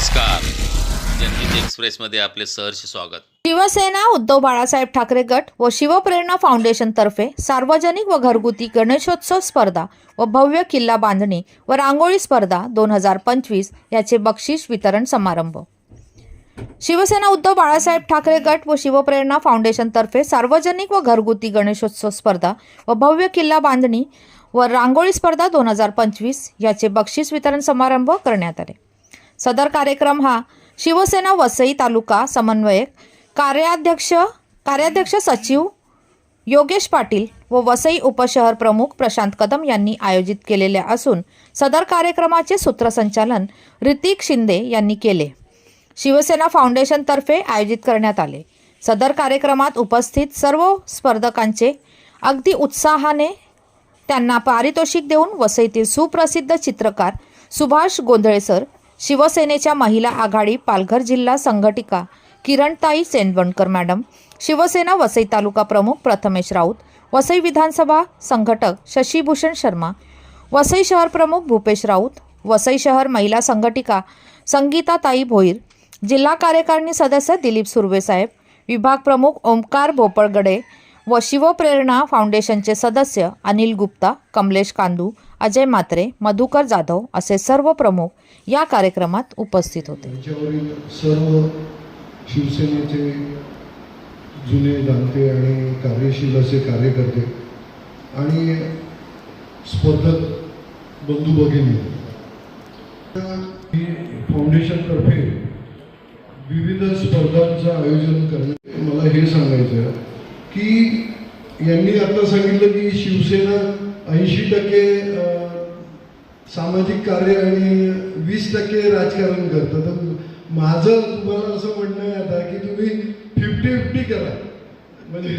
नमस्कार. जनहित एक्सप्रेसमध्ये आपले सहर्ष स्वागत. शिवसेना उद्धव बाळासाहेब ठाकरे गट व शिवप्रेरणा फाउंडेशन तर्फे सार्वजनिक व घरगुती गणेशोत्सव स्पर्धा व भव्य किल्ला बांधणी व रांगोळी स्पर्धा दोन हजार पंचवीस याचे बक्षीस वितरण समारंभ. शिवसेना उद्धव बाळासाहेब ठाकरे गट व शिवप्रेरणा फाउंडेशन तर्फे सार्वजनिक व घरगुती गणेशोत्सव स्पर्धा व भव्य किल्ला बांधणी व रांगोळी स्पर्धा दोन हजार पंचवीस याचे बक्षीस वितरण समारंभ करण्यात आले. सदर कार्यक्रम हा शिवसेना वसई तालुका समन्वयक कार्याध्यक्ष कार्याध्यक्ष सचिव योगेश पाटील व वसई उपशहर प्रमुख प्रशांत कदम यांनी आयोजित केलेले असून सदर कार्यक्रमाचे सूत्रसंचालन ऋतिक शिंदे यांनी केले. शिवसेना फाउंडेशनतर्फे आयोजित करण्यात आले. सदर कार्यक्रमात उपस्थित सर्व स्पर्धकांचे अगदी उत्साहाने त्यांना पारितोषिक देऊन वसईतील सुप्रसिद्ध चित्रकार सुभाष गोंधळे सर शिवसेनेच्या महिला आघाडी पालघर जिल्हा संघटिका किरणताई सेनवणकर मॅडम. शिवसेना वसई तालुका प्रमुख प्रथमेश राऊत. वसई विधानसभा संघटक शशीभूषण शर्मा. वसई शहर प्रमुख भूपेश राऊत. वसई शहर महिला संघटिका संगीताताई भोईर. जिल्हा कार्यकारिणी सदस्य दिलीप सुर्वेसाहेब विभाग प्रमुख ओमकार भोपळगडे. व शिवप्रेरणा फाउंडेशनचे सदस्य अनिल गुप्ता कमलेश कांदू अजय मात्रे मधुकर जाधव असे सर्व प्रमुख या कार्यक्रमात उपस्थित होते. सर्व शिवसेनेचे जुने जाणते आणि कार्यशील असे कार्यकर्ते आणि स्पर्धक बंधू भगिनी फाउंडेशनतर्फे विविध स्पर्धांचं आयोजन करणे मला हे सांगायचं आहे. की यांनी आता सांगितलं की शिवसेना ऐंशी टक्के सामाजिक कार्य आणि वीस टक्के राजकारण करतं. तर माझं तुम्हाला असं म्हणणं आहे आता की तुम्ही फिफ्टी फिफ्टी करा. म्हणजे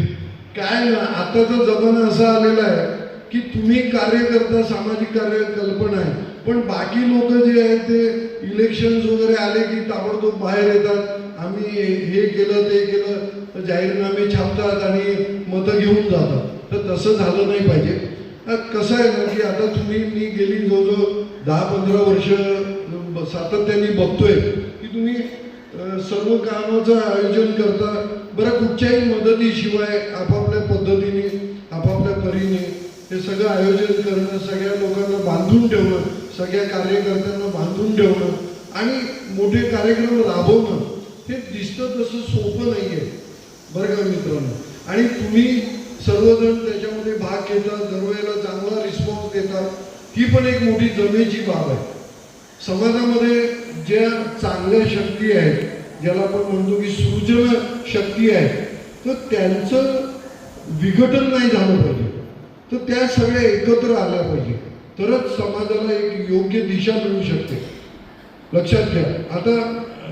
काय ना आताचा जमाना असा आलेला आहे की तुम्ही कार्य करता सामाजिक कार्य कल्पना आहे. पण बाकी लोक जे आहेत ते इलेक्शन्स वगैरे आले की ताबडतोब बाहेर येतात. आम्ही हे- केलं ते केलं जाहीरनामे छापतात आणि मतं घेऊन जातात. तर तसं झालं नाही पाहिजे. कसं आहे ना की आता तुम्ही मी गेली जवळजवळ दहा पंधरा वर्ष सातत्याने बघतोय की तुम्ही सर्व कामाचं आयोजन करता बरं कुठच्याही मदतीशिवाय आपापल्या पद्धतीने आपापल्या परीने हे सगळं आयोजन करणं सगळ्या लोकांना बांधून ठेवणं सगळ्या कार्यकर्त्यांना बांधून ठेवणं आणि मोठे कार्यक्रम राबवणं हे दिसतं तसं सोपं नाही आहे बरं का मित्रांनो? आणि तुम्ही सर्वजण त्याच्यामध्ये भाग घेतात दरवेळेला चांगला रिस्पॉन्स देतात ही पण एक मोठी जमेची बाब आहे. समाजामध्ये ज्या चांगल्या शक्ती आहेत ज्याला आपण म्हणतो की सृजन शक्ती आहे तर त्यांचं विघटन नाही झालं पाहिजे. तर त्या सगळ्या एकत्र आल्या पाहिजे. तरच समाजाला एक योग्य दिशा मिळू शकते. लक्षात घ्या. आता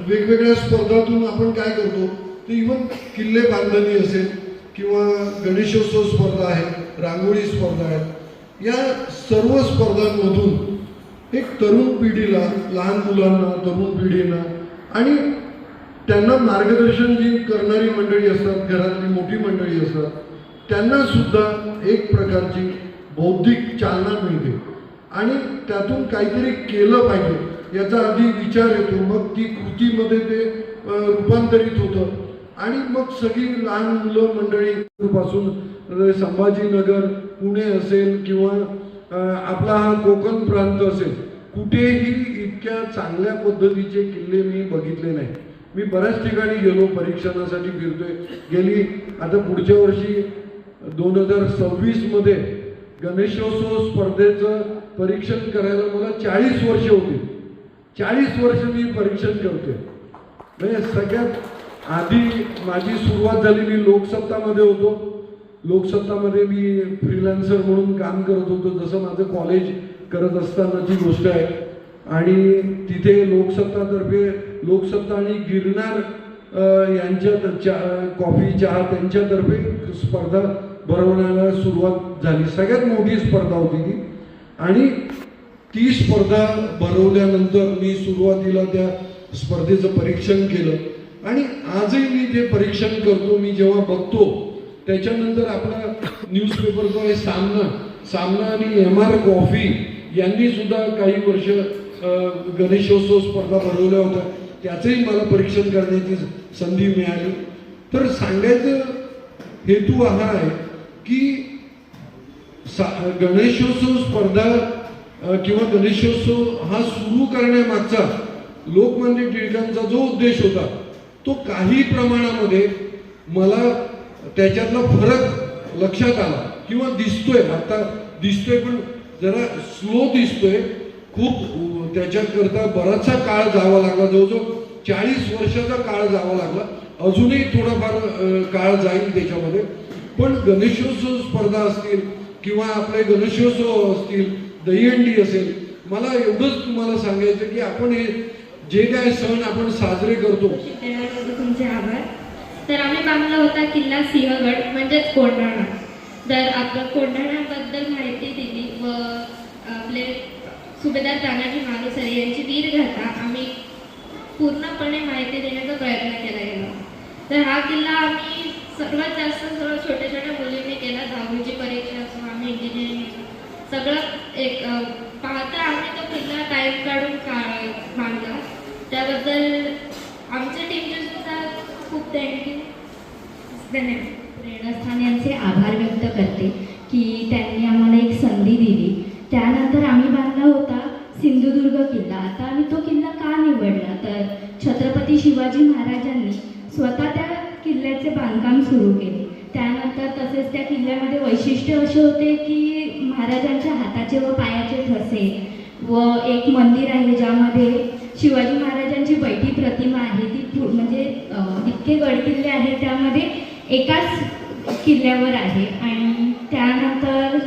वेगवेगळ्या स्पर्धातून आपण काय करतो तर इवन किल्ले बांधणी असेल किंवा गणेशोत्सव स्पर्धा आहे रांगोळी स्पर्धा आहेत या सर्व स्पर्धांमधून एक तरुण पिढीला लहान मुलांना तरुण पिढींना आणि त्यांना मार्गदर्शन जी करणारी मंडळी असतात घरातली मोठी मंडळी असतात त्यांना सुद्धा एक प्रकारची बौद्धिक चालना मिळते. आणि त्यातून काहीतरी केलं पाहिजे. याचा आधी विचार येतो. मग ती कृतीमध्ये ते रूपांतरित होतं. आणि मग सगळी लहान मुलं मंडळी पासून संभाजीनगर पुणे असेल किंवा आपला हा कोकण प्रांत असेल कुठेही इतक्या चांगल्या पद्धतीचे किल्ले मी बघितले नाही. मी बऱ्याच ठिकाणी गेलो परीक्षणासाठी फिरतोय. गेली आता पुढच्या वर्षी दोन हजार सव्वीसमध्ये गणेशोत्सव स्पर्धेचं परीक्षण करायला मला चाळीस वर्ष होती. चाळीस वर्ष मी परीक्षण करतोय. म्हणजे सगळ्यात आधी माझी सुरुवात झाली मी लोकसत्तामध्ये होतो. लोकसत्तामध्ये मी फ्रीलान्सर म्हणून काम करत होतो. जसं माझं कॉलेज करत असतानाची गोष्ट आहे. आणि तिथे लोकसत्तातर्फे लोकसत्ता आणि गिरनार यांच्या चा- कॉफी चहा त्यांच्यातर्फे स्पर्धा भरवण्याला सुरुवात झाली. सगळ्यात मोठी स्पर्धा होती ती. आणि ती स्पर्धा भरवल्यानंतर मी सुरुवातीला त्या स्पर्धेचं परीक्षण केलं. आणि आजही मी ते परीक्षण करतो मी जेव्हा बघतो त्याच्यानंतर आपला न्यूजपेपरचा आहे सामना सामना आणि एम आर कॉफी यांनी सुद्धा काही वर्ष गणेशोत्सव स्पर्धा भरवल्या होत्या. त्याचंही मला परीक्षण करण्याची संधी मिळाली. तर सांगायचं हेतू हा आहे की गणेशोत्सव स्पर्धा किंवा गणेशोत्सव हा सुरू करण्यामागचा लोकमान्य टिळकांचा जो उद्देश होता तो काही प्रमाणामध्ये मला त्याच्यातला फरक लक्षात आला किंवा दिसतोय. आता दिसतोय पण जरा स्लो दिसतोय. खूप त्याच्याकरता बराचसा काळ जावा लागला. जवळजवळ चाळीस वर्षाचा काळ जावा लागला. अजूनही थोडाफार काळ जाईल त्याच्यामध्ये. पण गणेशोत्सव स्पर्धा असतील किंवा आपले गणेशोत्सव असतील दहीहंडी असेल मला एवढंच तुम्हाला सांगायचं की आपण हे जे काय सण आपण साजरे करतो. तुमचे आभार. तर आम्ही बांधला होता किल्ला सिंहगड म्हणजेच कोंढाणा. तर आपलं कोंढाणाबद्दल माहिती दिली व आपले सुभेदार तानाजी मालुसरे यांची वीरगाथा आम्ही पूर्णपणे माहिती देण्याचा प्रयत्न केला गेला. तर हा किल्ला आम्ही सर्वात जास्त सर्व छोट्या छोट्या मुलींनी केला दहावीची परीक्षा इंजिनिअरिंग सगळं एक पाहता आम्ही तो किल्ला टाईम काढून का बांधला त्याबद्दल आमच्या टीमचे सुद्धा खूप थँक्यू धन्यवाद. प्रेरणास्थान यांचे आभार व्यक्त करते की त्यांनी आम्हाला एक संधी दिली. त्यानंतर आम्ही बांधला होता सिंधुदुर्ग किल्ला. आता आम्ही तो किल्ला का निवडला? तर छत्रपती शिवाजी महाराजांनी स्वतः त्या किल्ल्याचे बांधकाम सुरू केले. त्यानंतर तसेच त्या किल्ल्यामध्ये वैशिष्ट्य असे होते की महाराजांच्या हाताचे व पायाचे ठसे व एक मंदिर आहे ज्यामध्ये शिवाजी महाराजांची बैठी प्रतिमा आहे. ती म्हणजे इतके गडकिल्ले आहेत त्यामध्ये एकाच किल्ल्यावर आहे आणि त्यानंतर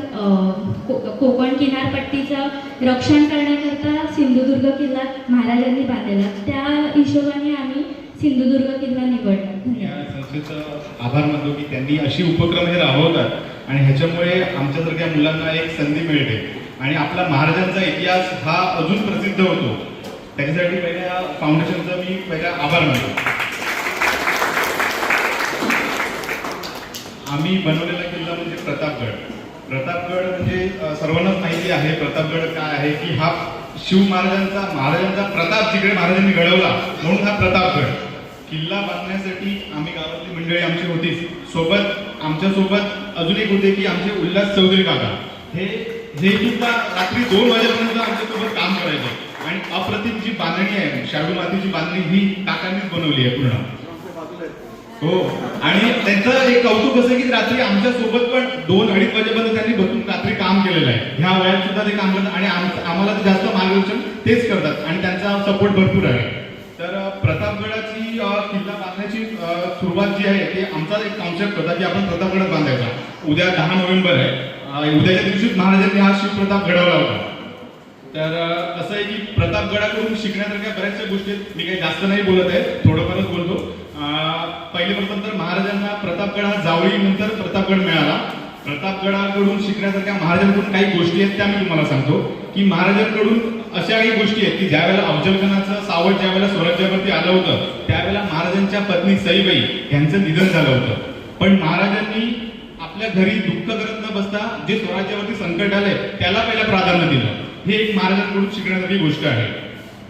को कोकण किनारपट्टीचं रक्षण करण्याकरता सिंधुदुर्ग किल्ला महाराजांनी बांधलेला. त्या हिशोबाने आम्ही सिंधुदुर्ग किल्ला निवडला. धन्यवाद या संस्थेचं आभार मानतो की त्यांनी अशी उपक्रम हे राबवतात आणि ह्याच्यामुळे आमच्यासारख्या मुलांना एक संधी मिळते. आणि आपला महाराजांचा इतिहास हा अजून प्रसिद्ध होतो. त्याच्यासाठी पहिल्या फाउंडेशनचा मी पहिला आभार मानतो. आम्ही बनवलेला किल्ला म्हणजे प्रतापगड. प्रतापगड म्हणजे सर्वांनाच माहिती आहे प्रतापगड काय आहे की हा शिव महाराजांचा महाराजांचा प्रताप जिकडे महाराजांनी घडवला म्हणून हा प्रतापगड. किल्ला बांधण्यासाठी आम्ही गावातली मंडळी आमची होतीच सोबत आमच्यासोबत अजून एक होते की आमचे उल्हास चौधरी काका. हे हे सुद्धा रात्री दोन वाजेपर्यंत आमच्यासोबत काम करायचे. आणि अप्रतिम जी बांधणी आहे शाडू मातीची बांधणी ही काकांनीच बनवली आहे पूर्ण. हो. आणि त्यांचं एक कौतुक असं की रात्री आमच्यासोबत पण दोन अडीच वाजेपर्यंत त्यांनी बसून रात्री काम केलेलं आहे. ह्या वयात सुद्धा ते काम करतात आणि आम्हाला जास्त मार्गदर्शन तेच करतात. आणि त्यांचा सपोर्ट भरपूर आहे. सुरुवात जी आहे ती आमचा एक कॉन्सेप्ट होता की आपण प्रतापगड बांधायचा. उद्या दहा नोव्हेंबर आहे. उद्याच्या दिवशीच महाराजांनी हा शिवप्रताप घडवला होता. तर असं आहे की प्रतापगडाकडून शिकण्यासारख्या बऱ्याचशा गोष्टी आहेत. मी काही जास्त नाही बोलत आहे. थोडंफारच बोलतो. पहिले प्रथम तर महाराजांना प्रतापगड हा जावळी नंतर प्रतापगड मिळाला. प्रतापगडाकडून शिकण्यासारख्या महाराजांकडून काही गोष्टी आहेत त्या मी तुम्हाला सांगतो. की महाराजांकडून अशा काही गोष्टी आहेत की ज्यावेळेला अफजलखानाचं सावट ज्यावेळेला स्वराज्यावरती आलं होतं त्यावेळेला महाराजांच्या पत्नी सईबाई यांचं निधन झालं होतं. पण महाराजांनी आपल्या घरी दुःख करत न बसता जे स्वराज्यावरती संकट आलंय त्याला पहिला प्राधान्य दिलं. हे एक महाराजांकडून शिकण्यासारखी गोष्ट आहे.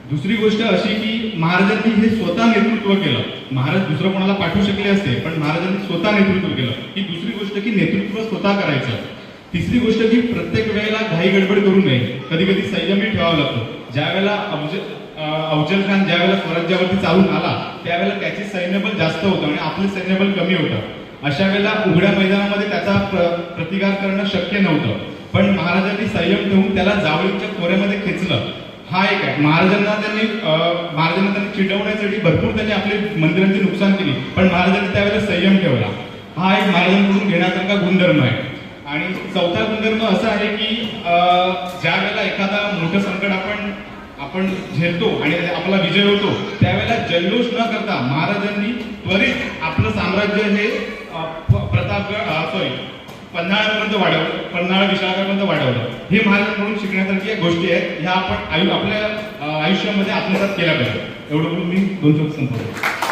दुसरी गोष्ट अशी की महाराजांनी हे स्वतः नेतृत्व केलं. महाराज दुसरं कोणाला पाठवू शकले असते पण महाराजांनी स्वतः नेतृत्व केलं. ही दुसरी गोष्ट की नेतृत्व स्वतः करायचं. तिसरी गोष्ट की प्रत्येक वेळेला घाई गडबड करू नये. कधी कधी संयमी ठेवावं लागतो. ज्या वेळेला अफजल खान ज्या वेळेला स्वराज्यावरती चालून आला त्यावेळेला त्याचे सैन्यबल जास्त होतं आणि आपले सैन्यबल कमी होतं. अशा वेळेला उघड्या मैदानामध्ये त्याचा प्र- प्रतिकार करणं शक्य नव्हतं. पण महाराजांनी संयम ठेवून त्याला जावळीच्या खोऱ्यामध्ये खेचलं. हा एक आहे. महाराजांना त्यांनी महाराजांना त्यांनी चिडवण्यासाठी भरपूर त्यांनी आपले मंदिरांचे नुकसान केली. पण महाराजांनी त्यावेळेला संयम ठेवला. हा एक महाराजांकडून घेण्यासारखा गुणधर्म आहे. आणि चौथा गुणधर्म असा आहे की ज्या वेळेला एखादा मोठं संकट आपण आपण झेलतो आणि आपला विजय होतो त्यावेळेला जल्लोष न करता महाराजांनी त्वरित आपलं साम्राज्य हे प्रतापगड सॉरी पन्हाळ्यापर्यंत वाढवलं पन्हाळा विशाळापर्यंत वाढवलं. हे महाराजांकडून शिकण्यासारखी गोष्टी आहेत. ह्या आपण आयु आपल्या आयुष्यामध्ये आत्मसात केल्या पाहिजे एवढं करून मी दोन शब्द संपवतो.